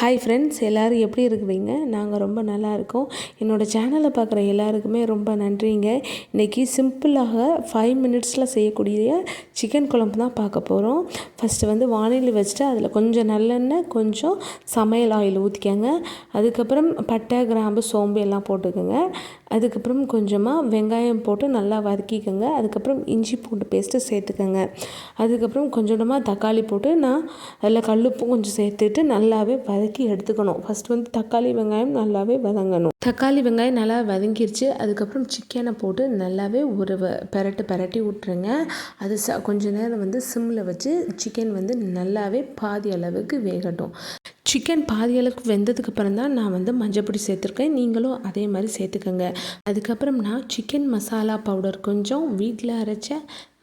Hi friends எல்லோரும் எப்படி இருக்கிறீங்க? நாங்கள் ரொம்ப நல்லா இருக்கோம். என்னோடய சேனலை பார்க்குற எல்லாருக்குமே ரொம்ப நன்றிங்க. இன்றைக்கி சிம்பிளாக ஃபைவ் மினிட்ஸில் செய்யக்கூடிய சிக்கன் குழம்பு தான் பார்க்க போகிறோம் ஃபஸ்ட்டு வந்து வானிலை வச்சுட்டு அதில் கொஞ்சம் நல்லெண்ணெய் கொஞ்சம் சமையல் ஆயில் ஊற்றிக்கங்க அதுக்கப்புறம் பட்டை கிராம்பு சோம்பு எல்லாம் போட்டுக்கோங்க. அதுக்கப்புறம் கொஞ்சமாக வெங்காயம் போட்டு நல்லா வதக்கிக்கோங்க. அதுக்கப்புறம் இஞ்சி பூண்டு பேஸ்ட்டு சேர்த்துக்கோங்க. அதுக்கப்புறம் கொஞ்சமாக தக்காளி போட்டு நான் அதில் கல்லுப்பும் கொஞ்சம் சேர்த்துட்டு நல்லாவே வதக்கி எடுத்துக்கணும். ஃபஸ்ட் வந்து தக்காளி வெங்காயம் நல்லாவே வதங்கணும். தக்காளி வெங்காயம் நல்லா வதங்கிருச்சு. அதுக்கப்புறம் சிக்கனை போட்டு நல்லாவே ஒரு பெரட்டு பெரட்டி விட்ருங்க அது ச கொஞ்ச நேரம் வந்து சிம்மில் வச்சு சிக்கன் வந்து நல்லாவே பாதி அளவுக்கு வேகட்டும். சிக்கன் பாதி அளவுக்கு வெந்ததுக்கப்புறம் தான் நான் வந்து மஞ்சப்பொடி சேர்த்துருக்கேன். நீங்களும் அதே மாதிரி சேர்த்துக்கோங்க. அதுக்கப்புறம் நான் சிக்கன் மசாலா பவுடர் கொஞ்சம் வீட்டில் அரைச்ச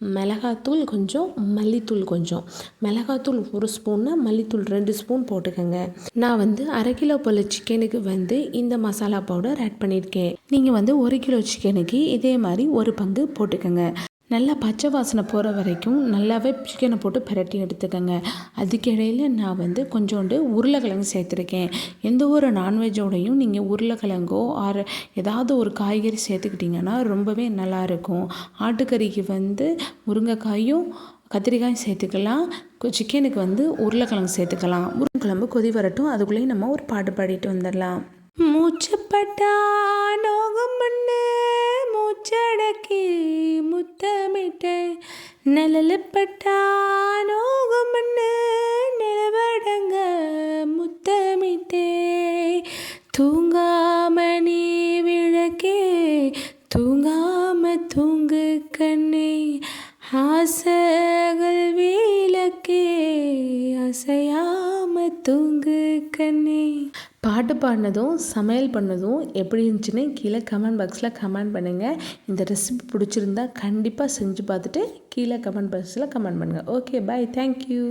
மிளகாத்தூள் கொஞ்சம் மல்லித்தூள் கொஞ்சம். மிளகாத்தூள் ஒரு ஸ்பூன்னு மல்லித்தூள் ரெண்டு ஸ்பூன் போட்டுக்கோங்க. நான் வந்து அரை கிலோ போல் சிக்கனுக்கு வந்து இந்த மசாலா பவுடர் ஆட் பண்ணியிருக்கேன். நீங்கள் வந்து ஒரு கிலோ சிக்கனுக்கு இதே மாதிரி ஒரு பங்கு போட்டுக்கோங்க. நல்லா பச்சை வாசனை போகிற வரைக்கும் நல்லாவே சிக்கனை போட்டு பிரட்டி எடுத்துக்கோங்க. அதுக்கிடையில் நான் வந்து கொஞ்சோண்டு உருளைக்கிழங்கு சேர்த்துருக்கேன். எந்த ஒரு நான்வெஜ்ஜோடையும் நீங்கள் உருளைக்கிழங்கோ ஆர் ஏதாவது ஒரு காய்கறி சேர்த்துக்கிட்டிங்கன்னா ரொம்பவே நல்லாயிருக்கும். ஆட்டுக்கறிக்கு வந்து முருங்கைக்காயும் கத்திரிக்காயும் சேர்த்துக்கலாம். சிக்கனுக்கு வந்து உருளைக்கிழங்கு சேர்த்துக்கலாம். உருளைக்கிழம்பு கொதி வரட்டும். அதுக்குள்ளேயும் நம்ம ஒரு பாட்டு பாடிட்டு வந்துடலாம். மூச்சுப்பட்டா நோகம் பண்ணு நிழலுப்பட்டா நிலவடங்க முத்தமிட்டே. தூங்காமணி விளக்கே தூங்காம தூங்கு கண்ணே. ஆசைகள் விளக்கே அசையாம தூங்கு கண்ணே. பாட்டு பாடினதும் சமையல் பண்ணதும் எப்படி இருந்துச்சுன்னு கீழே கமெண்ட் பாக்ஸில் கமெண்ட் பண்ணுங்கள் இந்த ரெசிபி பிடிச்சிருந்தா கண்டிப்பாக செஞ்சு பார்த்துட்டு கீழே கமெண்ட் பாக்ஸில் கமெண்ட் பண்ணுங்கள் ஓகே பாய் தேங்க்யூ